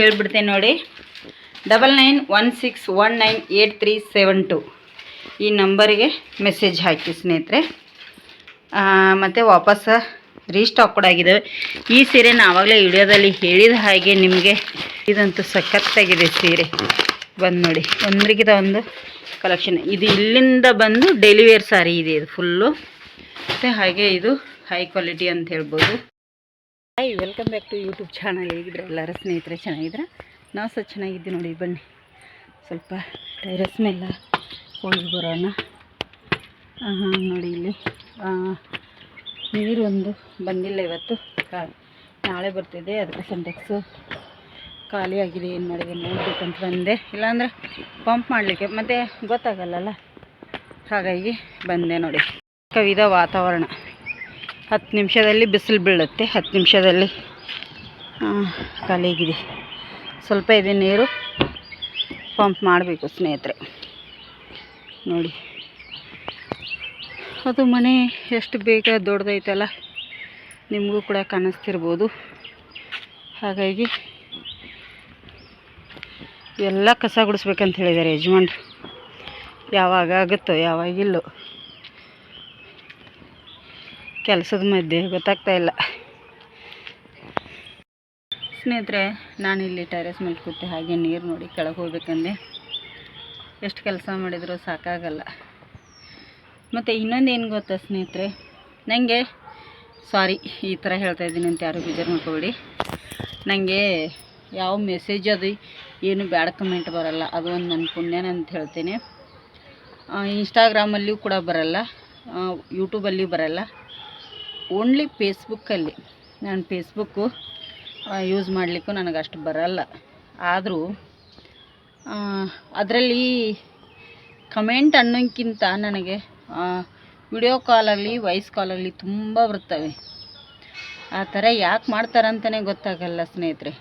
ಹೇಳ್ಬಿಡ್ತೇನೆ ನೋಡಿ. Double nine one six one nine eight three seven two ಈ ನಂಬರಿಗೆ message ಹಾಕಿ ಸ್ನೇಹಿತರೆ. ಮತ್ತು ವಾಪಸ್ ರೀಸ್ಟಾಕ್ ಕೂಡ ಆಗಿದ್ದಾವೆ ಈ ಸೀರೆ ಆವಾಗಲೇ ವಿಡಿಯೋದಲ್ಲಿ ಹೇಳಿದ ಹಾಗೆ ನಿಮಗೆ ಇದಂತೂ ಸಖತ್ತಾಗಿದೆ ಸೀರೆ. ಬಂದು ನೋಡಿ ಒಂದ್ರಿಗಿದ ಒಂದು ಕಲೆಕ್ಷನ್ ಇದು ಇಲ್ಲಿಂದ ಬಂದು ಡೆಲಿವೇರ್ ಸಾರಿ ಇದೆ, ಇದು ಫುಲ್ಲು ಮತ್ತು ಹಾಗೆ ಇದು ಹೈ ಕ್ವಾಲಿಟಿ ಅಂತ ಹೇಳ್ಬೋದು. Hi, welcome back to YouTube channel. ಹೇಗಿದ್ರೆ ಎಲ್ಲರ ಸ್ನೇಹಿತರೆ ಚೆನ್ನಾಗಿದ್ರೆ ನಾವು ಸಹ ಚೆನ್ನಾಗಿದ್ದೆ ನೋಡಿ, ಬನ್ನಿ. ಸ್ವಲ್ಪ ಟೈರಸ್ ಮೇಲೆ ಹೋಗಿ ಬರೋಣ. ಹಾಂ ನೋಡಿ ಇಲ್ಲಿ ನೀರು ಒಂದು ಬಂದಿಲ್ಲ ಇವತ್ತು. ನಾಳೆ ಬರ್ತಿದೆ, ಅದಕ್ಕೆ ಸಂಟೆಕ್ಸು ಖಾಲಿಯಾಗಿದೆ ಏನು ಮಾಡಿದೆ ನೋಡ್ಬೇಕಂತ ಬಂದೆ. ಇಲ್ಲಾಂದರೆ ಪಂಪ್ ಮಾಡಲಿಕ್ಕೆ, ಮತ್ತು ಗೊತ್ತಾಗಲ್ಲಲ್ಲ? ಹಾಗಾಗಿ ಬಂದೆ ನೋಡಿ. ಕವಿದ ವಾತಾವರಣ. ಹತ್ತು ನಿಮಿಷದಲ್ಲಿ ಬಿಸಿಲು ಬೀಳುತ್ತೆ, ಹತ್ತು ನಿಮಿಷದಲ್ಲಿ ಖಾಲಿಯಾಗಿದೆ. ಸ್ವಲ್ಪ ಇದೆ ನೀರು, ಪಂಪ್ ಮಾಡಬೇಕು ಸ್ನೇಹಿತರೆ. ನೋಡಿ. ಅದು ಮನೆ ಎಷ್ಟು ಬೇಗ ದೊಡ್ಡದೈತಲ್ಲ, ನಿಮಗೂ ಕೂಡ ಕಾಣಿಸ್ತಿರ್ಬೋದು. ಹಾಗಾಗಿ ಎಲ್ಲ ಕಸ ಗುಡಿಸ್ಬೇಕಂತ ಹೇಳಿದ್ದಾರೆ ಯಜಮಾನ್ರು. ಯಾವಾಗ ಆಗುತ್ತೋ ಯಾವಾಗಿಲ್ಲೋ ಕೆಲಸದ ಮಧ್ಯೆ, ಗೊತ್ತಾಗ್ತಾ ಇಲ್ಲ. ಸ್ನೇಹಿತರೆ, ನಾನಿಲ್ಲಿ ಟೆರೆಸ್ ಮೇಲೆ ಕೂತೆ ಹಾಗೆ ನೀರು ನೋಡಿ ಕೆಳಗೆ ಹೋಗ್ಬೇಕಂದೆ. ಎಷ್ಟು ಕೆಲಸ ಮಾಡಿದರೂ ಸಾಕಾಗಲ್ಲ. ಮತ್ತು ಇನ್ನೊಂದು ಏನು ಗೊತ್ತಾ ಸ್ನೇಹಿತರೆ? ನನಗೆ ಸಾರಿ, ಈ ಥರ ಹೇಳ್ತಾ ಇದ್ದೀನಿ ಅಂತ ಯಾರು ಬೇಜಾರು ಮಾಡ್ಕೊಬೇಡಿ. ನನಗೆ ಯಾವ ಮೆಸೇಜ್ ಅದು ಏನು ಬ್ಯಾಡ್ ಕಮೆಂಟ್ ಬರಲ್ಲ. ಅದು ಒಂದು ನನ್ನ ಪುಣ್ಯನ ಅಂತ ಹೇಳ್ತೇನೆ. ಇನ್ಸ್ಟಾಗ್ರಾಮಲ್ಲಿಯೂ ಕೂಡ ಬರಲ್ಲ. ಯೂಟ್ಯೂಬಲ್ಲಿಯೂ ಬರಲ್ಲ. ಓನ್ಲಿ ಫೇಸ್ಬುಕ್ಕಲ್ಲಿ ನಾನು ಫೇಸ್ಬುಕ್ಕು ಯೂಸ್ ಮಾಡಲಿಕ್ಕೂ ನನಗೆ ಅಷ್ಟು ಬರಲ್ಲ. ಆದರೂ ಅದರಲ್ಲಿ ಕಮೆಂಟ್ ಅನ್ನೋಕ್ಕಿಂತ ನನಗೆ ವಿಡಿಯೋ ಕಾಲಲ್ಲಿ ವಾಯ್ಸ್ ಕಾಲಲ್ಲಿ ತುಂಬ ಬರ್ತವೆ. ಆ ಥರ ಯಾಕೆ ಮಾಡ್ತಾರಂತಲೇ ಗೊತ್ತಾಗಲ್ಲ ಸ್ನೇಹಿತರೆ.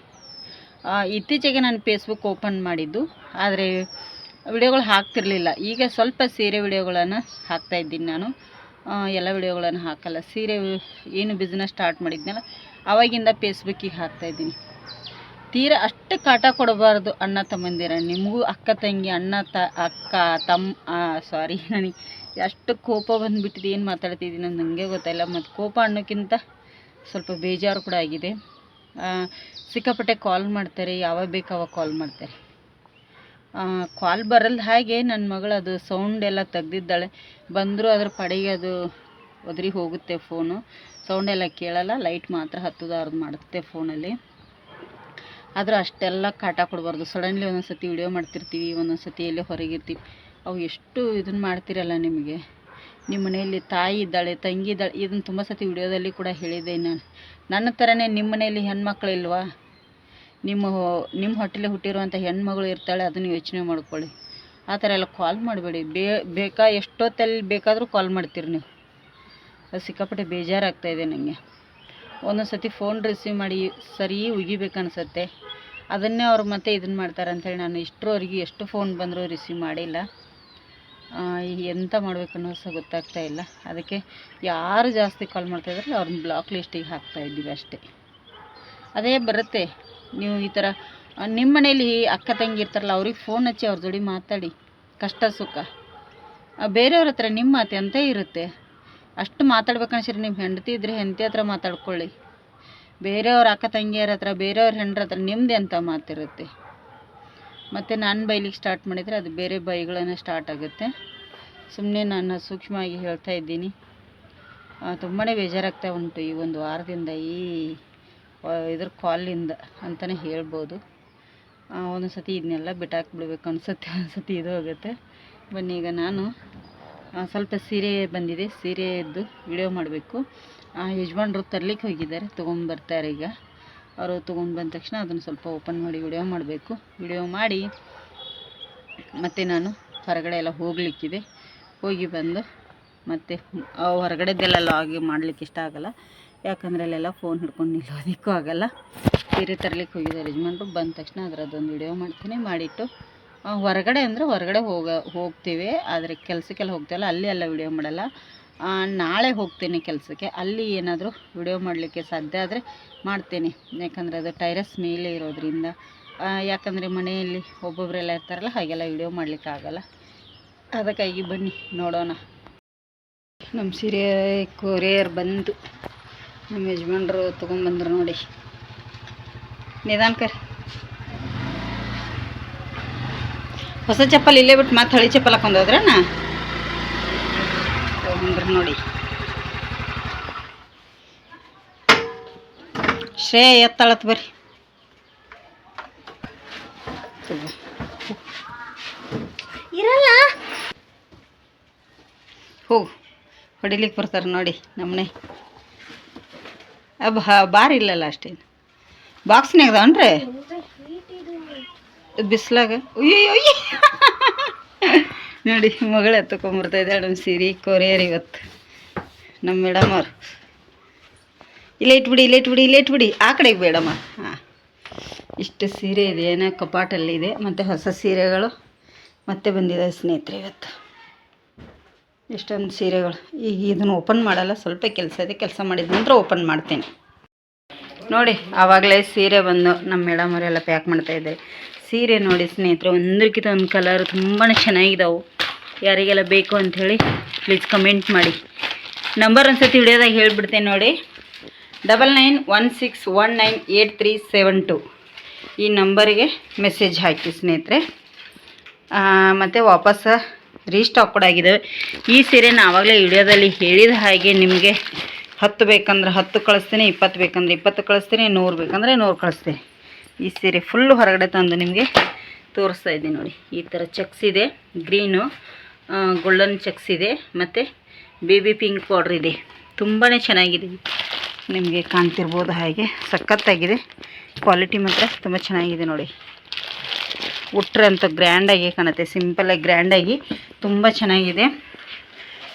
ಇತ್ತೀಚೆಗೆ ನಾನು ಫೇಸ್ಬುಕ್ ಓಪನ್ ಮಾಡಿದ್ದು, ಆದರೆ ವಿಡಿಯೋಗಳು ಹಾಕ್ತಿರಲಿಲ್ಲ. ಈಗ ಸ್ವಲ್ಪ ಸೀರೆ ವಿಡಿಯೋಗಳನ್ನು ಹಾಕ್ತಾಯಿದ್ದೀನಿ ನಾನು. ಎಲ್ಲ ವಿಡಿಯೋಗಳನ್ನು ಹಾಕಲ್ಲ. ಸೀರೆ ಏನು ಬಿಸ್ನೆಸ್ ಸ್ಟಾರ್ಟ್ ಮಾಡಿದ್ನಲ್ಲ, ಅವಾಗಿಂದ ಫೇಸ್ಬುಕ್ಕಿಗೆ ಹಾಕ್ತಾಯಿದ್ದೀನಿ ತೀರಾ ಅಷ್ಟು ಕಾಟ ಕೊಡಬಾರ್ದು ಅಣ್ಣ ತಮ್ಮಂದಿರ. ನಿಮಗೂ ಅಕ್ಕ ತಂಗಿ, ಅಣ್ಣ ತ, ಅಕ್ಕ ತಮ್ಮ ಸಾರಿ ನನಗೆ ಎಷ್ಟು ಕೋಪ ಬಂದುಬಿಟ್ಟಿದೆ. ಏನು ಮಾತಾಡ್ತಿದ್ದೀನಿ ನನಗೆ ಗೊತ್ತಾಯಿಲ್ಲ. ಮತ್ತು ಕೋಪ ಅನ್ನೋಕ್ಕಿಂತ ಸ್ವಲ್ಪ ಬೇಜಾರು ಕೂಡ ಆಗಿದೆ. ಸಿಕ್ಕಾಪಟ್ಟೆ ಕಾಲ್ ಮಾಡ್ತಾರೆ. ಯಾವಾಗ ಬೇಕು ಅವಾಗ ಕಾಲ್ ಮಾಡ್ತಾರೆ. ಕಾಲ್ ಬರಲ್ದ ಹಾಗೆ ನನ್ನ ಮಗಳು ಅದು ಸೌಂಡ್ ಎಲ್ಲ ತೆಗ್ದಿದ್ದಾಳೆ. ಬಂದರೂ ಅದ್ರ ಪಡೆಗೆ ಅದು ಒದರಿ ಹೋಗುತ್ತೆ ಫೋನು ಸೌಂಡ್ ಎಲ್ಲ ಕೇಳಲ್ಲ ಲೈಟ್ ಮಾತ್ರ ಹತ್ತದಾರ್ದು ಮಾಡುತ್ತೆ ಫೋನಲ್ಲಿ ಆದರೂ ಅಷ್ಟೆಲ್ಲ ಕಾಟ ಕೊಡಬಾರ್ದು. ಸಡನ್ಲಿ ಒಂದೊಂದು ಸತಿ ವಿಡಿಯೋ ಮಾಡ್ತಿರ್ತೀವಿ ಒಂದೊಂದು ಸತಿ ಎಲ್ಲೇ ಹೊರಗಿರ್ತೀವಿ. ಅವು ಎಷ್ಟು ಇದನ್ನು ಮಾಡ್ತಿರಲ್ಲ ನಿಮಗೆ? ನಿಮ್ಮ ಮನೆಯಲ್ಲಿ ತಾಯಿ ಇದ್ದಾಳೆ, ತಂಗಿ ಇದ್ದಾಳೆ ಇದನ್ನು ತುಂಬ ಸತಿ ವಿಡಿಯೋದಲ್ಲಿ ಕೂಡ ಹೇಳಿದ್ದೆ ನಾನು. ನನ್ನ ಥರನೇ ನಿಮ್ಮ ಮನೆಯಲ್ಲಿ ಹೆಣ್ಣು ಇಲ್ವಾ? ನಿಮ್ಮ ನಿಮ್ಮ ಹೊಟ್ಟೆಲಿ ಹುಟ್ಟಿರುವಂಥ ಹೆಣ್ಮಗಳು ಇರ್ತಾಳೆ, ಅದನ್ನು ಯೋಚನೆ ಮಾಡ್ಕೊಳ್ಳಿ. ಆ ಥರ ಎಲ್ಲ ಕಾಲ್ ಮಾಡಬೇಡಿ. ಬೇ, ಬೇಕಾ ಎಷ್ಟೊತ್ತಲ್ಲಿ ಬೇಕಾದರೂ ಕಾಲ್ ಮಾಡ್ತೀರಿ ನೀವು. ಅದು ಸಿಕ್ಕಾಪಟ್ಟೆ ಬೇಜಾರಾಗ್ತಾಯಿದೆ ನನಗೆ ಒಂದೊಂದು ಸತಿ ಫೋನ್ ರಿಸೀವ್ ಮಾಡಿ ಸರಿ ಉಗಿಬೇಕು ಅನ್ಸುತ್ತೆ ಅದನ್ನೇ ಅವ್ರು ಮತ್ತೆ ಇದನ್ನು ಮಾಡ್ತಾರೆ ಅಂಥೇಳಿ ನಾನು ಇಷ್ಟರವರೆಗೆ ಎಷ್ಟು ಫೋನ್ ಬಂದರೂ ರಿಸೀವ್ ಮಾಡಿಲ್ಲ. ಎಂತ ಮಾಡಬೇಕು ಅನ್ನೋ ಸಹ ಗೊತ್ತಾಗ್ತಾ ಇಲ್ಲ. ಅದಕ್ಕೆ ಯಾರು ಜಾಸ್ತಿ ಕಾಲ್ ಮಾಡ್ತಾ ಇದ್ರಲ್ಲ ಅವ್ರನ್ನ ಬ್ಲಾಕ್ ಲಿಸ್ಟಿಗೆ ಹಾಕ್ತಾ ಇದ್ದೀವಿ ಅಷ್ಟೇ. ಅದೇ ಬರುತ್ತೆ. ನೀವು ಈ ಥರ ನಿಮ್ಮ ಮನೇಲಿ ಅಕ್ಕ ತಂಗಿ ಇರ್ತಾರಲ್ಲ, ಅವ್ರಿಗೆ ಫೋನ್ ಹಚ್ಚಿ ಅವ್ರ ಜೋಡಿ ಮಾತಾಡಿ. ಕಷ್ಟ ಸುಖ. ಬೇರೆಯವ್ರ ಹತ್ರ ನಿಮ್ಮ ಮಾತು ಅಂತ ಇರುತ್ತೆ. ಅಷ್ಟು ಮಾತಾಡ್ಬೇಕನ್ಸಿರಿ ನಿಮ್ಮ ಹೆಂಡತಿ ಇದ್ರೆ ಹೆಂಡತಿ ಹತ್ರ ಮಾತಾಡ್ಕೊಳ್ಳಿ. ಬೇರೆಯವ್ರ ಅಕ್ಕ ತಂಗಿಯರ ಹತ್ರ, ಬೇರೆಯವ್ರ ಹೆಂಡ್ರ ಹತ್ರ ನಿಮ್ಮದೇ ಅಂತ ಮಾತಿರುತ್ತೆ. ಮತ್ತು ನಾನು ಬೈಲಿಗೆ ಸ್ಟಾರ್ಟ್ ಮಾಡಿದರೆ ಅದು ಬೇರೆ ಬೈಗಳನ್ನು ಸ್ಟಾರ್ಟ್ ಆಗುತ್ತೆ. ಸುಮ್ಮನೆ ನಾನು ಸೂಕ್ಷ್ಮವಾಗಿ ಹೇಳ್ತಾ ಇದ್ದೀನಿ. ತುಂಬಾ ಬೇಜಾರಾಗ್ತಾ ಉಂಟು ಈ ಒಂದು ವಾರದಿಂದ ಈ ಇದ್ರ ಕಾಲಿಂದ ಅಂತಲೇ ಹೇಳ್ಬೋದು. ಒಂದೊಂದು ಸತಿ ಇದನ್ನೆಲ್ಲ ಬಿಟ್ಟಾಕ್ಬಿಡ್ಬೇಕು ಅನ್ಸುತ್ತೆ, ಒಂದ್ಸತಿ ಇದು ಹೋಗುತ್ತೆ. ಬನ್ನಿ, ಈಗ ನಾನು ಸ್ವಲ್ಪ ಸೀರೆ ಬಂದಿದೆ, ಸೀರೆಯದ್ದು ವಿಡಿಯೋ ಮಾಡಬೇಕು. ಯಜಮಾನ್ರು ತರ್ಲಿಕ್ಕೆ ಹೋಗಿದ್ದಾರೆ ತೊಗೊಂಬರ್ತಾರೆ ಈಗ. ಅವರು ತೊಗೊಂಡು ಬಂದ ತಕ್ಷಣ ಅದನ್ನು ಸ್ವಲ್ಪ ಓಪನ್ ಮಾಡಿ ವಿಡಿಯೋ ಮಾಡಬೇಕು. ವಿಡಿಯೋ ಮಾಡಿ, ಮತ್ತು ನಾನು ಹೊರಗಡೆ ಎಲ್ಲ ಹೋಗಲಿಕ್ಕಿದೆ. ಹೋಗಿ ಬಂದು ಮತ್ತು ಹೊರಗಡೆದೆಲ್ಲ ಲಾಗಿ ಮಾಡಲಿಕ್ಕೆ ಇಷ್ಟ ಆಗಲ್ಲ. ಯಾಕಂದರೆ ಅಲ್ಲೆಲ್ಲ ಫೋನ್ ಹಿಡ್ಕೊಂಡು ನಿಲ್ಲೋದಕ್ಕೂ ಆಗಲ್ಲ. ಸೀರೆ ತರಲಿಕ್ಕೆ ಹೋಗಿದ್ದಾರೆ ಯಜಮಾನ್ರು. ಬಂದ ತಕ್ಷಣ ಅದರದ್ದೊಂದು ವಿಡಿಯೋ ಮಾಡ್ತೀನಿ, ಮಾಡಿಟ್ಟು ಹೊರಗಡೆ ಅಂದರೆ ಹೊರಗಡೆ ಹೋಗ, ಹೋಗ್ತೀವಿ. ಆದರೆ ಕೆಲಸಕ್ಕೆಲ್ಲ ಹೋಗ್ತೀವಲ್ಲ, ಅಲ್ಲಿ ಎಲ್ಲ ವಿಡಿಯೋ ಮಾಡಲ್ಲ. ನಾಳೆ ಹೋಗ್ತೀನಿ ಕೆಲಸಕ್ಕೆ. ಅಲ್ಲಿ ಏನಾದರೂ ವಿಡಿಯೋ ಮಾಡಲಿಕ್ಕೆ ಸಾಧ್ಯ ಆದರೆ ಮಾಡ್ತೀನಿ. ಯಾಕಂದರೆ ಅದು ಟೈರಸ್ ಮೇಲೆ ಇರೋದ್ರಿಂದ ಯಾಕಂದರೆ ಮನೆಯಲ್ಲಿ ಒಬ್ಬೊಬ್ಬರೆಲ್ಲ ಇರ್ತಾರಲ್ಲ, ಹಾಗೆಲ್ಲ ವಿಡಿಯೋ ಮಾಡಲಿಕ್ಕಾಗಲ್ಲ ಅದಕ್ಕಾಗಿ ಬನ್ನಿ, ನೋಡೋಣ. ನಮ್ಮ ಸೀರೆ ಕೊರಿಯರ್ ಬಂತು. ನಮ್ಮ ಯಜಮಾನ್ರು ತೊಗೊಂಬಂದ್ರು ನೋಡಿ. ನಿಧಾನಕರಿ ಹೊಸ ಚಪ್ಪಲ್ ಇಲ್ಲೇ ಬಿಟ್ಟು ಮತ್ತೆ ಹಳಿ ಚಪ್ಪಲ್ ಹಾಕೊಂಡು ನಾ ತೊಗೊಂಬಂದ್ರು ನೋಡಿ. ಶ್ರೇಯ ಎತ್ತಾಳತ್ ಬರ್ರಿ. ಇರಲ್ಲ. ಹೋಗು. ಹೊಡಿಲಿಕ್ಕೆ ಬರ್ತಾರೆ ನೋಡಿ ನಮ್ಮನೆ ಬಾರ್ ಇಲ್ಲಲ್ಲ ಅಷ್ಟೇನು. ಬಾಕ್ಸ್ನಾಗ ಅದಾವನ್ರಿ ಬಿಸ್ಲಾಗ? ಅಯ್ಯೋ ನೋಡಿ, ಮಗಳ ಎತ್ತಕೊಂಬರ್ತಾ ಇದ್ದಾಳೆ ನಮ್ಮ ಸೀರೆ ಕೊರಿಯರ್ ಇವತ್ತು ನಮ್ಮ ಮೇಡಮ್ ಅವ್ರು. ಇಲ್ಲೇ ಇಟ್ಬಿಡಿ ಇಲ್ಲೇ ಇಟ್ಬಿಡಿ ಇಲ್ಲೇ ಇಟ್ಬಿಡಿ. ಆ ಕಡೆಗೆ ಬೇಡಮ್ಮ. ಹಾಂ. ಇಷ್ಟು ಸೀರೆ ಇದೆ, ಏನೋ ಕಪಾಟಲ್ಲಿದೆ, ಮತ್ತು ಹೊಸ ಸೀರೆಗಳು, ಮತ್ತೆ ಬಂದಿದೆ ಸ್ನೇಹಿತರೆ ಇವತ್ತು. ಇಷ್ಟೊಂದು ಸೀರೆಗಳು. ಈಗ ಇದನ್ನು ಓಪನ್ ಮಾಡಲ್ಲ, ಸ್ವಲ್ಪ ಕೆಲಸ ಇದೆ, ಕೆಲಸ ಮಾಡಿದ ನಂತರ ಓಪನ್ ಮಾಡ್ತೀನಿ. ನೋಡಿ, ಆವಾಗಲೇ ಸೀರೆ ಬಂದು ನಮ್ಮ ಮೇಡಮ್ ಅವರೆಲ್ಲ ಪ್ಯಾಕ್ ಮಾಡ್ತಾ ಇದ್ದಾರೆ. ಸೀರೆ ನೋಡಿ ಸ್ನೇಹಿತರೆ ಒಂದಕ್ಕಿಂತ ಒಂದು ಕಲರ್ ತುಂಬಾ ಚೆನ್ನಾಗಿದ್ದಾವೆ ಯಾರಿಗೆಲ್ಲ ಬೇಕು ಅಂಥೇಳಿ ಪ್ಲೀಸ್ ಕಮೆಂಟ್ ಮಾಡಿ. ನಂಬರ್ ಒಂದ್ಸತಿ ವಿಡಿಯೋದಾಗ ಹೇಳಿಬಿಡ್ತೇನೆ ನೋಡಿ. Double nine one six one nine eight three seven two ಈ ನಂಬರಿಗೆ ಮೆಸೇಜ್ ಹಾಕಿ ಸ್ನೇಹಿತರೆ. ಮತ್ತು ವಾಪಸ್ ರೀಸ್ಟಾಕ್ ಕೂಡ ಆಗಿದ್ದಾವೆ ಈ ಸೀರೆನ ಆವಾಗಲೇ ವಿಡಿಯೋದಲ್ಲಿ ಹೇಳಿದ ಹಾಗೆ ನಿಮಗೆ ಹತ್ತು ಬೇಕಂದ್ರೆ ಹತ್ತು ಕಳಿಸ್ತೀನಿ, ಇಪ್ಪತ್ತು ಬೇಕಂದ್ರೆ ಇಪ್ಪತ್ತು ಕಳಿಸ್ತೀನಿ, ನೂರು ಬೇಕಂದರೆ ನೂರು ಕಳಿಸ್ತೀನಿ. ಈ ಸೀರೆ ಫುಲ್ಲು ಹೊರಗಡೆ ತಂದು ನಿಮಗೆ ತೋರಿಸ್ತಾ ಇದ್ದೀನಿ ನೋಡಿ. ಈ ಥರ ಚೆಕ್ಸ್ ಇದೆ, ಗ್ರೀನು ಗೋಲ್ಡನ್ ಚೆಕ್ಸ್ ಇದೆ, ಮತ್ತು ಬೇಬಿ ಪಿಂಕ್ ಪೌಡ್ರ್ ಇದೆ. ತುಂಬಾ ಚೆನ್ನಾಗಿದೆ. ನಿಮಗೆ ಕಾಣ್ತಿರ್ಬೋದು ಹಾಗೆ, ಸಖತ್ತಾಗಿದೆ. ಕ್ವಾಲಿಟಿ ಮಾತ್ರ ತುಂಬ ಚೆನ್ನಾಗಿದೆ ನೋಡಿ. ಉಟ್ರೆ ಅಂತ ಗ್ರ್ಯಾಂಡಾಗಿ ಕಾಣುತ್ತೆ ಸಿಂಪಲಾಗಿ ಗ್ರ್ಯಾಂಡಾಗಿ. ತುಂಬ ಚೆನ್ನಾಗಿದೆ.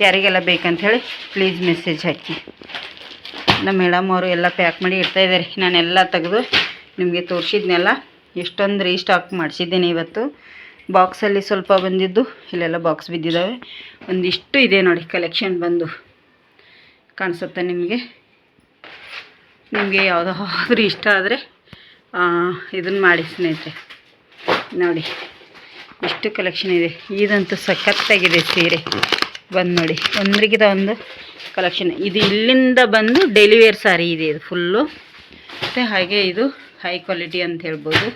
ಯಾರಿಗೆಲ್ಲ ಬೇಕಂಥೇಳಿ ಪ್ಲೀಸ್ ಮೆಸೇಜ್ ಹಾಕಿ. ನಮ್ಮ ಮೇಡಮ್ ಅವರು ಎಲ್ಲ ಪ್ಯಾಕ್ ಮಾಡಿ ಇಡ್ತಾ ಇದ್ದಾರೆ ನಾನೆಲ್ಲ ತೆಗೆದು ನಿಮಗೆ ತೋರಿಸಿದ್ನೆಲ್ಲ ಎಷ್ಟೊಂದು ರೀಸ್ಟಾಕ್ ಮಾಡಿಸಿದ್ದೇನೆ ಇವತ್ತು. ಬಾಕ್ಸಲ್ಲಿ ಸ್ವಲ್ಪ ಬಂದಿದ್ದು, ಇಲ್ಲೆಲ್ಲ ಬಾಕ್ಸ್ ಬಿದ್ದಿದ್ದಾವೆ ಒಂದಿಷ್ಟು ಇದೆ ನೋಡಿ ಕಲೆಕ್ಷನ್ ಬಂದು ಕಾಣಿಸುತ್ತೆ ನಿಮಗೆ? ನಿಮಗೆ ಯಾವುದಾದ್ರೂ ಇಷ್ಟ ಆದರೆ ಇದನ್ನು ಮಾಡಿ ಸ್ನೇಹಿತರೆ. ನೋಡಿ ಇಷ್ಟು ಕಲೆಕ್ಷನ್ ಇದೆ. ಇದಂತೂ ಸಖತ್ತಾಗಿದೆ ಸೀರೆ. ಬಂದು ನೋಡಿ ಒಂದ್ರಿಗಿದ ಒಂದು ಕಲೆಕ್ಷನ್ ಇದು ಇಲ್ಲಿಂದ ಬಂದು ಡೆಲಿವೇರ್ ಸಾರಿ ಇದೆ ಇದು ಫುಲ್ಲು ಮತ್ತು ಹಾಗೆ ಇದು ಹೈ ಕ್ವಾಲಿಟಿ ಅಂತ ಹೇಳ್ಬೋದು.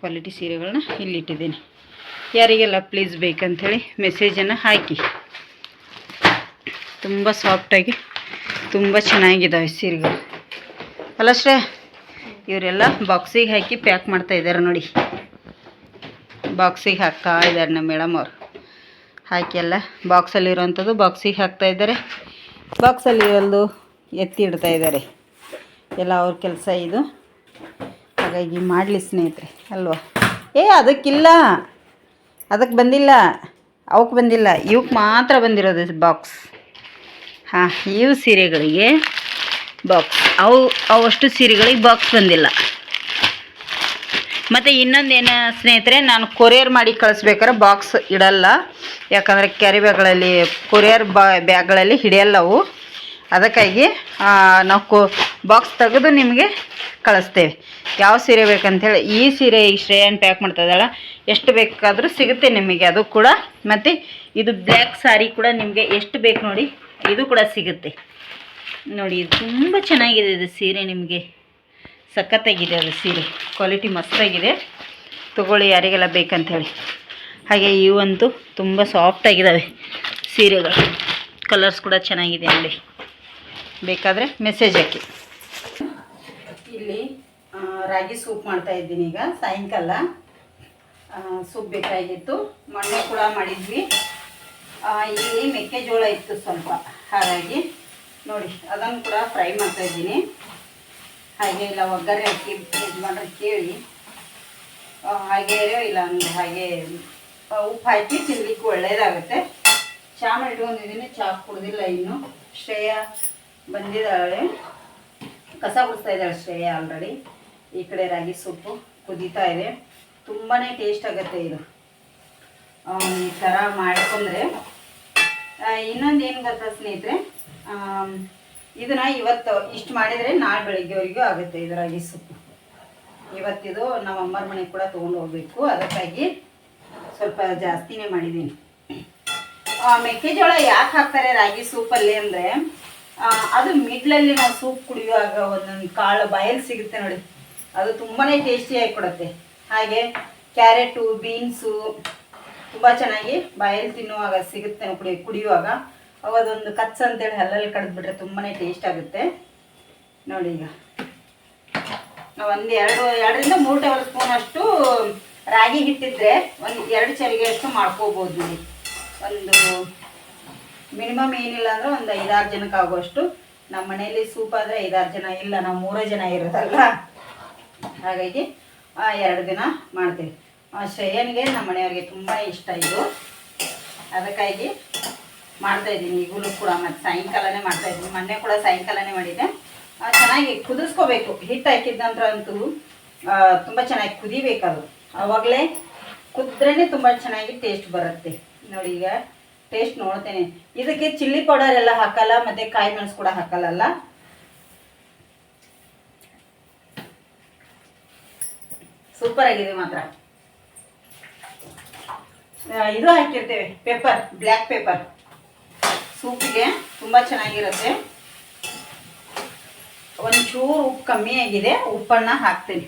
ಕ್ವಾಲಿಟಿ ಸೀರೆಗಳನ್ನ ಇಲ್ಲಿಟ್ಟಿದ್ದೀನಿ. ಯಾರಿಗೆಲ್ಲ ಪ್ಲೀಸ್ ಬೇಕಂಥೇಳಿ ಮೆಸೇಜನ್ನು ಹಾಕಿ. ತುಂಬ ಸಾಫ್ಟಾಗಿ ತುಂಬ ಚೆನ್ನಾಗಿದ್ದಾವೆ ಸೀರೆಗಳು. ಅಲ್ಲ ಶ್ರೇ ಇವರೆಲ್ಲ ಬಾಕ್ಸಿಗೆ ಹಾಕಿ ಪ್ಯಾಕ್ ಮಾಡ್ತಾ ಇದ್ದಾರೆ ನೋಡಿ. ಬಾಕ್ಸಿಗೆ ಹಾಕ್ತಾ ಇದ್ದಾರೆ ನಮ್ಮ ಮೇಡಮ್ ಅವರು. ಹಾಕಿ ಎಲ್ಲ ಬಾಕ್ಸಲ್ಲಿರೋವಂಥದ್ದು ಬಾಕ್ಸಿಗೆ ಹಾಕ್ತಾ ಇದ್ದಾರೆ. ಬಾಕ್ಸಲ್ಲಿ ಒಂದು ಎತ್ತಿ ಇಡ್ತಾ ಇದ್ದಾರೆ. ಎಲ್ಲ ಅವ್ರ ಕೆಲಸ ಇದು. ಹಾಗಾಗಿ ಮಾಡಲಿ ಸ್ನೇಹಿತರೆ, ಅಲ್ವಾ? ಏ, ಅದಕ್ಕಿಲ್ಲ. ಅದಕ್ಕೆ ಬಂದಿಲ್ಲ. ಅವಕ್ಕೆ ಬಂದಿಲ್ಲ. ಇವಕ್ಕೆ ಮಾತ್ರ ಬಂದಿರೋದು ಬಾಕ್ಸ್. ಹಾಂ, ಇವು ಸೀರೆಗಳಿಗೆ ಬಾಕ್ಸ್. ಅವು ಅವಷ್ಟು ಸೀರೆಗಳಿಗೆ ಬಾಕ್ಸ್ ಬಂದಿಲ್ಲ. ಮತ್ತು ಇನ್ನೊಂದೇನು ಸ್ನೇಹಿತರೆ, ನಾನು ಕೊರಿಯರ್ ಮಾಡಿ ಕಳಿಸ್ಬೇಕಾದ್ರೆ ಬಾಕ್ಸ್ ಇಡಲ್ಲ. ಯಾಕಂದರೆ ಕ್ಯಾರಿ ಬ್ಯಾಗ್ಗಳಲ್ಲಿ ಕೊರಿಯರ್ ಬ್ಯಾಗ್ಗಳಲ್ಲಿ ಹಿಡಿಯಲ್ಲವು ಅದಕ್ಕಾಗಿ ನಾವು ಕೊ ಬಾಕ್ಸ್ ತೆಗೆದು ನಿಮಗೆ ಕಳಿಸ್ತೇವೆ. ಯಾವ ಸೀರೆ ಬೇಕಂತೇಳಿ, ಈ ಸೀರೆ ಈ ಶ್ರೇಯನ್ ಪ್ಯಾಕ್ ಮಾಡ್ತಾ ಎಷ್ಟು ಬೇಕಾದರೂ ಸಿಗುತ್ತೆ ನಿಮಗೆ. ಅದು ಕೂಡ, ಮತ್ತು ಇದು ಬ್ಲ್ಯಾಕ್ ಸಾರಿ ಕೂಡ ನಿಮಗೆ ಎಷ್ಟು ಬೇಕು ನೋಡಿ, ಇದು ಕೂಡ ಸಿಗುತ್ತೆ. ನೋಡಿ ತುಂಬ ಚೆನ್ನಾಗಿದೆ ಇದು ಸೀರೆ ನಿಮಗೆ. ಸಖತ್ತಾಗಿದೆ ಅದು ಸೀರೆ. ಕ್ವಾಲಿಟಿ ಮಸ್ತಾಗಿದೆ. ತಗೊಳ್ಳಿ ಯಾರಿಗೆಲ್ಲ ಬೇಕಂತೇಳಿ. ಹಾಗೆ ಇವಂತೂ ತುಂಬ ಸಾಫ್ಟಾಗಿದ್ದಾವೆ ಸೀರೆಗಳು. ಕಲರ್ಸ್ ಕೂಡ ಚೆನ್ನಾಗಿದೆ ನೋಡಿ ಬೇಕಾದರೆ ಮೆಸೇಜ್ ಹಾಕಿ. ಇಲ್ಲಿ ರಾಗಿ ಸೂಪ್ ಮಾಡ್ತಾ ಇದ್ದೀನಿ ಈಗ. ಸಾಯಂಕಾಲ. ಸೂಪ್ ಬೇಕಾಗಿತ್ತು. ಮೊನ್ನೆ ಕೂಡ ಮಾಡಿದ್ವಿ. ಇಲ್ಲಿ ಮೆಕ್ಕೆಜೋಳ ಇತ್ತು ಸ್ವಲ್ಪ ಹಾಗಾಗಿ ನೋಡಿ, ಅದನ್ನು ಕೂಡ ಫ್ರೈ ಮಾಡ್ತಾ ಇದ್ದೀನಿ. ಹಾಗೆ ಇಲ್ಲ, ಒಗ್ಗರಣೆ ಹಾಕಿ ಯಜಮಾನ್ರು ಕೇಳಿ. ಹಾಗೆ ಇಲ್ಲ ಅಂದ್ರೆ ಹಾಗೆ ಉಪ್ಪು ಹಾಕಿ ತಿನ್ಲಿಕ್ಕೆ ಒಳ್ಳೇದಾಗುತ್ತೆ. ಚಹಾ ಮಾಡಿಟ್ಕೊಂಡಿದ್ದೀನಿ ಚಹಾ ಕುಡ್ದಿಲ್ಲ ಇನ್ನು. ಶ್ರೇಯ ಬಂದಿದ್ದಾಳೆ. ಕಸ ಗುಡಿಸ್ತಾ ಇದ್ದಾಳೆ ಶ್ರೇಯ ಆಲ್ರೆಡಿ ಈ ಕಡೆ ರಾಗಿ ಸೊಪ್ಪು ಕುದೀತಾ ಇದೆ. ತುಂಬಾ ಟೇಸ್ಟ್ ಆಗುತ್ತೆ ಇದು. ಈ ಥರ ಮಾಡ್ಕೊಂಡ್ರೆ ಇನ್ನೊಂದು ಏನು ಗೊತ್ತಾ ಸ್ನೇಹಿತರೆ? ಇದನ್ನ ಇವತ್ತು ಇಷ್ಟು ಮಾಡಿದರೆ ನಾಳೆ ಬೆಳಿಗ್ಗೆವರೆಗೂ ಆಗುತ್ತೆ ಇದು ರಾಗಿ ಸೊಪ್ಪು ಇವತ್ತಿದು ನಮ್ಮ ಅಮ್ಮರ ಮನೆಗೆ ಕೂಡ ತೊಗೊಂಡು ಹೋಗ್ಬೇಕು. ಅದಕ್ಕಾಗಿ ಸ್ವಲ್ಪ ಜಾಸ್ತಿನೇ ಮಾಡಿದ್ದೀನಿ ಮೆಕ್ಕೆಜೋಳ ಯಾಕೆ ಹಾಕ್ತಾರೆ ರಾಗಿ ಸೂಪಲ್ಲಿ ಅಂದರೆ ಅದು ಮಿಡ್ಲಲ್ಲಿ ನಾವು ಸೂಪ್ ಕುಡಿಯುವಾಗ ಒಂದೊಂದು ಕಾಳು ಬಾಯಲ್ಲಿ ಸಿಗುತ್ತೆ ನೋಡಿ. ಅದು ತುಂಬಾ ಟೇಸ್ಟಿಯಾಗಿ ಕೊಡುತ್ತೆ. ಹಾಗೆ ಕ್ಯಾರೆಟು, ಬೀನ್ಸು ತುಂಬ ಚೆನ್ನಾಗಿ ಬಾಯಲ್ಲಿ ತಿನ್ನುವಾಗ ಸಿಗುತ್ತೆ ಕುಡಿ, ಕುಡಿಯುವಾಗ. ಅವದೊಂದು ಕಚ್ಚ ಅಂತೇಳಿ ಹಲ್ಲಲ್ಲಿ ಕಡಿದ್ಬಿಟ್ರೆ ತುಂಬಾ ಟೇಸ್ಟ್ ಆಗುತ್ತೆ. ನೋಡಿ ಈಗ. ಒಂದು ಎರಡು, ಎರಡರಿಂದ ಮೂರು ಟೇಬಲ್ ಸ್ಪೂನ್ ಅಷ್ಟು ರಾಗಿ ಹಿಟ್ಟಿದ್ರೆ ಒಂದು ಎರಡು ಚರಿಗೆ ಅಷ್ಟು ಮಾಡ್ಕೋಬೋದು ನೋಡಿ ಒಂದು ಮಿನಿಮಮ್ ಏನಿಲ್ಲ ಅಂದ್ರೆ ಒಂದು ಐದಾರು ಜನಕ್ಕೆ ಆಗುವಷ್ಟು ನಮ್ಮ ಮನೆಯಲ್ಲಿ ಸೂಪ್ ಆದರೆ ಐದಾರು ಜನ, ಇಲ್ಲ ನಾವು ಮೂರೇ ಜನ ಇರೋದಲ್ಲ. ಹಾಗಾಗಿ ಎರಡು ದಿನ ಮಾಡ್ತೀವಿ. ಶ್ರೇಯನ್ಗೆ ನಮ್ಮ ಮನೆಯವ್ರಿಗೆ ತುಂಬ ಇಷ್ಟ ಇದು. ಅದಕ್ಕಾಗಿ ಮಾಡ್ತಾ ಇದ್ದೀನಿ, ಈಗಲೂ ಕೂಡ ಮತ್ತೆ ಸಾಯಂಕಾಲನೇ ಮಾಡ್ತಾ ಇದ್ದೀನಿ. ಮೊನ್ನೆ ಕೂಡ ಸಾಯಂಕಾಲನೇ ಮಾಡಿದ್ದೆ. ಚೆನ್ನಾಗಿ ಕುದಿಸ್ಕೋಬೇಕು. ಹಿಟ್ಟು ಹಾಕಿದ ನಂತರ ಅಂತೂ ತುಂಬ ಚೆನ್ನಾಗಿ ಕುದಿಬೇಕು ಅದು. ಆವಾಗಲೇ ಕುದ್ರೇ ತುಂಬ ಚೆನ್ನಾಗಿ ಟೇಸ್ಟ್ ಬರುತ್ತೆ. ನೋಡಿ ಈಗ ಟೇಸ್ಟ್ ನೋಡ್ತೇನೆ. ಇದಕ್ಕೆ ಚಿಲ್ಲಿ ಪೌಡರ್ ಎಲ್ಲ ಹಾಕಲ್ಲ, ಮತ್ತು ಕಾಯಿ ಮೆಣಸು ಕೂಡ ಹಾಕಲ್ಲಲ್ಲ? ಸೂಪರ್ ಆಗಿದೆ ಮಾತ್ರ. ಇದು ಹಾಕಿರ್ತೇವೆ ಪೇಪರ್ ಬ್ಲ್ಯಾಕ್ ಪೇಪರ್ ಸೂಪಿಗೆ ತುಂಬ ಚೆನ್ನಾಗಿರುತ್ತೆ. ಒಂಚೂರು ಉಪ್ಪು ಕಮ್ಮಿ ಆಗಿದೆ, ಉಪ್ಪನ್ನು ಹಾಕ್ತೀನಿ.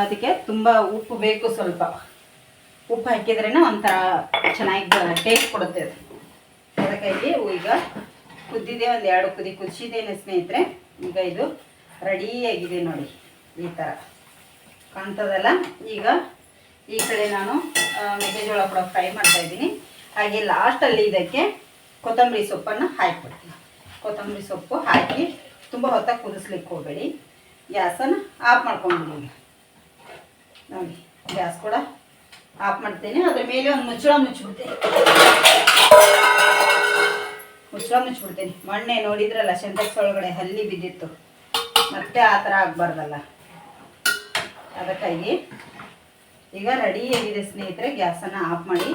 ಅದಕ್ಕೆ ತುಂಬ ಉಪ್ಪು ಬೇಕು ಸ್ವಲ್ಪ. ಉಪ್ಪು ಹಾಕಿದ್ರೇ ಒಂಥರ ಚೆನ್ನಾಗಿ ಟೇಸ್ಟ್ ಕೊಡುತ್ತೆ ಅದು. ಅದಕ್ಕಾಗಿ ಈಗ ಕುದ್ದಿದೆ ಒಂದು ಎರಡು ಕುದಿ, ಕುದಿಸಿದ್ದೇನೆ ಸ್ನೇಹಿತರೆ. ಈಗ ಇದು ರೆಡಿಯಾಗಿದೆ ನೋಡಿ, ಈ ಥರ ಕಾಣ್ತದಲ್ಲ? ಈಗ ಈ ಕಡೆ ನಾನು ಮೆಕ್ಕೆಜೋಳ ಕೂಡ ಫ್ರೈ ಮಾಡ್ತಾ ಇದ್ದೀನಿ. ಹಾಗೆ ಲಾಸ್ಟಲ್ಲಿ ಇದಕ್ಕೆ ಕೊತ್ತಂಬರಿ ಸೊಪ್ಪನ್ನು ಹಾಕಿಬಿಡ್ತೀನಿ ಕೊತ್ತಂಬರಿ ಸೊಪ್ಪು ಹಾಕಿ ತುಂಬ ಹೊತ್ತಾಗಿ ಕುದಿಸ್ಲಿಕ್ಕೆ ಹೋಗಬೇಡಿ. ಗ್ಯಾಸನ್ನು ಆಫ್ ಮಾಡ್ಕೊಂಡ್ಬಿಡಿ. ನೋಡಿ, ಗ್ಯಾಸ್ ಕೂಡ ಆಫ್ ಮಾಡ್ತೀನಿ. ಅದ್ರ ಮೇಲೆ ಒಂದು ಮುಚ್ಚಳ ಮುಚ್ಚಿಬಿಡ್ತೇನೆ. ಮುಚ್ಚಳ ಮುಚ್ಚಿಬಿಡ್ತೇನೆ. ಮೊನ್ನೆ ನೋಡಿದ್ರಲ್ಲ ಸೆಂಟೆಕ್ಸ್ ಒಳಗಡೆ ಹಲ್ಲಿ ಬಿದ್ದಿತ್ತು. ಮತ್ತೆ ಆ ಥರ ಆಗಬಾರ್ದಲ್ಲ. ಅದಕ್ಕಾಗಿ ಈಗ ರೆಡಿ ಆಗಿದೆ ಸ್ನೇಹಿತರೆ, ಗ್ಯಾಸನ್ನು ಆಫ್ ಮಾಡಿ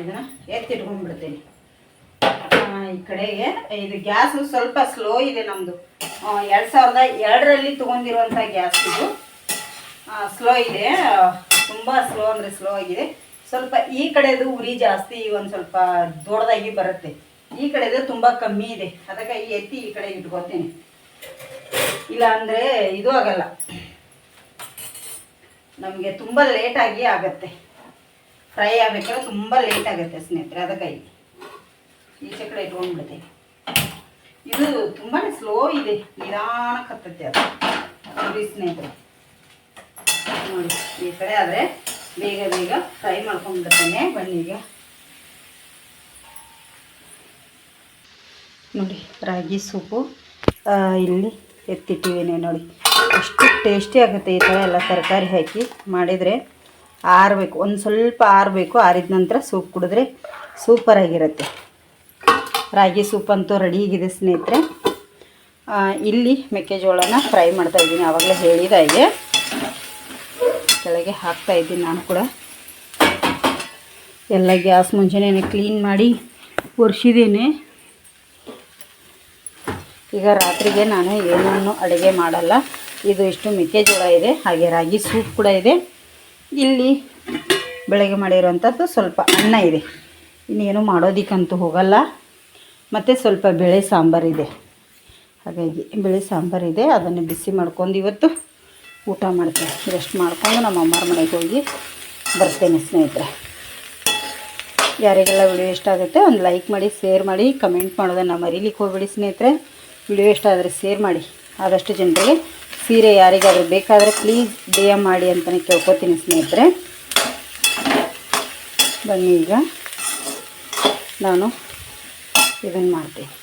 ಇದನ್ನು ಎತ್ತಿಟ್ಕೊಂಡ್ಬಿಡ್ತೀನಿ. ಈ ಕಡೆಗೆ ಇದು ಗ್ಯಾಸು ಸ್ವಲ್ಪ ಸ್ಲೋ ಇದೆ ನಮ್ಮದು ಎರಡು ಸಾವಿರದ ಎರಡರಲ್ಲಿ ತೊಗೊಂಡಿರುವಂಥ ಗ್ಯಾಸ್ ಇದು. ಸ್ಲೋ ಇದೆ. ತುಂಬ ಸ್ಲೋ ಅಂದರೆ ಸ್ಲೋ ಆಗಿದೆ. ಸ್ವಲ್ಪ ಈ ಕಡೆದು ಉರಿ ಜಾಸ್ತಿ, ಒಂದು ಸ್ವಲ್ಪ ದೊಡ್ಡದಾಗಿ ಬರುತ್ತೆ. ಈ ಕಡೆದು ತುಂಬ ಕಮ್ಮಿ ಇದೆ. ಅದಕ್ಕೆ ಈ ಎತ್ತಿ ಈ ಕಡೆ ಇಟ್ಕೋತೀನಿ. ಇಲ್ಲ ಅಂದರೆ ಇದು ಆಗಲ್ಲ. ನಮಗೆ ತುಂಬ ಲೇಟಾಗಿ ಆಗುತ್ತೆ. ಫ್ರೈ ಆಗಬೇಕಾದ್ರೆ ತುಂಬ ಲೇಟ್ ಆಗುತ್ತೆ ಸ್ನೇಹಿತರೆ ಅದಕ್ಕಾಗಿ ಈಚೆ ಕಡೆ ಇಟ್ಕೊಂಡ್ಬಿಡುತ್ತೆ. ಇದು ತುಂಬಾ ಸ್ಲೋ ಇದೆ ನಿಧಾನಕ್ಕೆ ಹತ್ತತ್ತೆ ಅದು. ನೋಡಿ ಸ್ನೇಹಿತರೆ. ನೋಡಿ, ಈ ಕಡೆ ಆದರೆ ಬೇಗ ಬೇಗ ಫ್ರೈ ಮಾಡ್ಕೊಂಡ್ಬಿಡ್ತೇನೆ ಬನ್ನಿ ಈಗ ನೋಡಿ, ರಾಗಿ ಸೂಪು. ಇಲ್ಲಿ ಎತ್ತಿಟ್ಟಿವೇನೆ ನೋಡಿ. ಎಷ್ಟು ಟೇಸ್ಟಿ ಆಗುತ್ತೆ ಈ ಥರ ಎಲ್ಲ ತರಕಾರಿ ಹಾಕಿ ಮಾಡಿದರೆ. ಆರಬೇಕು, ಒಂದು ಸ್ವಲ್ಪ ಆರಬೇಕು, ಆರಿದ ನಂತರ ಸೂಪ್ ಕುಡಿದ್ರೆ ಸೂಪರಾಗಿರುತ್ತೆ ರಾಗಿ ಸೂಪ್ ಅಂತೂ ಆಗಿದೆ ಸ್ನೇಹಿತರೆ. ಇಲ್ಲಿ ಮೆಕ್ಕೆಜೋಳನ ಫ್ರೈ ಮಾಡ್ತಾ ಇದ್ದೀನಿ, ಆವಾಗಲೇ ಹೇಳಿದ ಹಾಗೆ. ಕೆಳಗೆ ಹಾಕ್ತಾ ಇದ್ದೀನಿ ನಾನು ಕೂಡ. ಎಲ್ಲ ಗ್ಯಾಸ್ ಮುಂಚೆನೇ ಕ್ಲೀನ್ ಮಾಡಿ ಒರೆಸಿದ್ದೀನಿ. ಈಗ ರಾತ್ರಿಗೆ ನಾನು ಏನನ್ನು ಅಡುಗೆ ಮಾಡಲ್ಲ. ಇದು ಇಷ್ಟು ಮೆಕ್ಕೆಜೋಳ ಇದೆ, ಹಾಗೆ ರಾಗಿ ಸೂಪ್ ಕೂಡ ಇದೆ. ಇಲ್ಲಿ ಬೆಳಗ್ಗೆ ಮಾಡಿರೋಂಥದ್ದು ಸ್ವಲ್ಪ ಅನ್ನ ಇದೆ. ಇನ್ನೇನು ಮಾಡೋದಕ್ಕಂತೂ ಹೋಗಲ್ಲ. ಮತ್ತು ಸ್ವಲ್ಪ ಬೇಳೆ ಸಾಂಬಾರಿದೆ ಹಾಗಾಗಿ ಬೇಳೆ ಸಾಂಬಾರಿದೆ ಅದನ್ನು ಬಿಸಿ ಮಾಡ್ಕೊಂಡು ಇವತ್ತು ಊಟ ಮಾಡ್ತೀನಿ. ರೆಸ್ಟ್ ಮಾಡ್ಕೊಂಡು ನಮ್ಮ ಅಮ್ಮರ ಮನೆಗೆ ಹೋಗಿ ಬರ್ತೇನೆ ಸ್ನೇಹಿತರೆ. ಯಾರಿಗೆಲ್ಲ ವಿಡಿಯೋ ಇಷ್ಟ ಆಗುತ್ತೆ ಒಂದು ಲೈಕ್ ಮಾಡಿ, ಶೇರ್ ಮಾಡಿ, ಕಮೆಂಟ್ ಮಾಡೋದನ್ನು ಮರೀಲಿಕ್ಕೆ ಹೋಗ್ಬೇಡಿ ಸ್ನೇಹಿತರೆ. ವಿಡಿಯೋ ಇಷ್ಟ ಆದರೆ ಶೇರ್ ಮಾಡಿ. ಆದಷ್ಟು ಜನರಿಗೆ ಸೀರೆ ಯಾರಿಗಾದರೂ ಬೇಕಾದರೆ ಪ್ಲೀಸ್ ಡಿ ಎಂ ಮಾಡಿ ಅಂತಲೇ ಕೇಳ್ಕೊತೀನಿ ಸ್ನೇಹಿತರೆ. ಬನ್ನಿ ಈಗ. ನಾನು ಇದನ್ನು ಮಾಡ್ತೀನಿ